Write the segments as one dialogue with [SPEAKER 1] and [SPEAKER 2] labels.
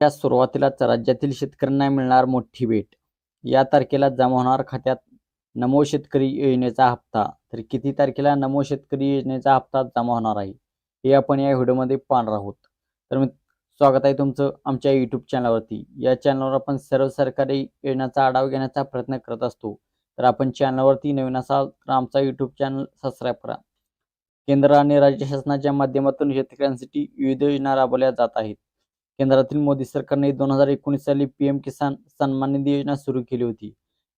[SPEAKER 1] या सुरुवातीलाच राज्यातील शेतकऱ्यांना मिळणार मोठी भेट. या तारखेला जमा होणार खात्यात नमो शेतकरी योजनेचा हप्ता. तर किती तारखेला नमो शेतकरी योजनेचा हप्ता जमा होणार आहे? हे आपण या व्हिडिओमध्ये पाहणार आहोत. तर मी स्वागत आहे तुमचं आमच्या यूट्यूब चॅनलवरती. या चॅनलवर आपण सर्व सरकारी योजनांचा आढावा घेण्याचा प्रयत्न करत असतो. तर आपण चॅनलवरती नवीन असाल तर आमचा यूट्यूब चॅनल सबस्क्राईब करा. केंद्र आणि राज्य शासनाच्या माध्यमातून शेतकऱ्यांसाठी विविध योजना राबवल्या जात आहेत. केंद्रातील मोदी सरकारने दोन हजार एकोणीस साली पी एम किसान सन्मान निधी योजना सुरू केली होती.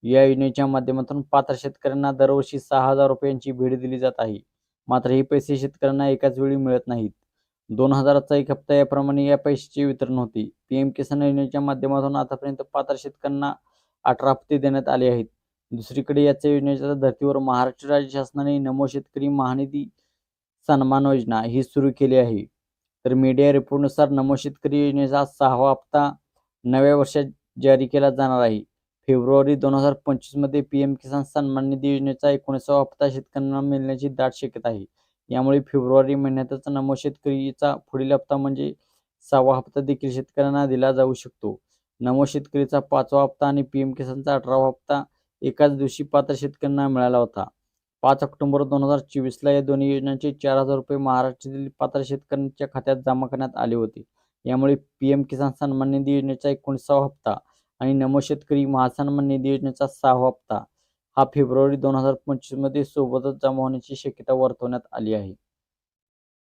[SPEAKER 1] या योजनेच्या माध्यमातून पात्र शेतकऱ्यांना दरवर्षी सहा हजार रुपयांची भेट दिली जात आहे. मात्र हे पैसे शेतकऱ्यांना एकाच वेळी मिळत नाहीत. दोन हजाराचा एक हप्ता याप्रमाणे या पैशाचे वितरण होते. पी एम किसान योजनेच्या माध्यमातून आतापर्यंत पात्र शेतकऱ्यांना अठरा हप्ते देण्यात आले आहेत. दुसरीकडे याच योजनेच्या धर्तीवर महाराष्ट्र राज्य शासनाने नमो शेतकरी महानिधी सन्मान योजना ही सुरू केली आहे. तर मीडिया रिपोर्टनुसार नमो शेतकरी योजनेचा सहावा हप्ता नव्या वर्षात जारी केला जाणार आहे. फेब्रुवारी दोन हजार पंचवीसमध्ये पी एम किसान सन्मान निधी योजनेचा एकोणीसावा हप्ता शेतकऱ्यांना मिळण्याची दाट शक्यता आहे. यामुळे फेब्रुवारी महिन्यातच नमो शेतकरीचा पुढील हप्ता म्हणजे सहावा हप्ता देखील शेतकऱ्यांना दिला जाऊ शकतो. नमो शेतकरीचा पाचवा हप्ता आणि पी एम किसानचा अठरावा हप्ता एकाच दिवशी पात्र शेतकऱ्यांना मिळाला होता. पाच ऑक्टोबर दोन हजार चोवीसला या दोन्ही योजनांचे चार हजार रुपये महाराष्ट्रातील पात्र शेतकऱ्यांच्या खात्यात जमा करण्यात आले होते. यामुळे पी एम किसान सन्मान निधी योजनेचा एकोणीसावा हप्ता आणि नमो शेतकरी महासन्मान निधी योजनेचा सहावा हप्ता हा फेब्रुवारी दोन हजार पंचवीसमध्ये सोबतच जमा होण्याची शक्यता वर्तवण्यात आली आहे.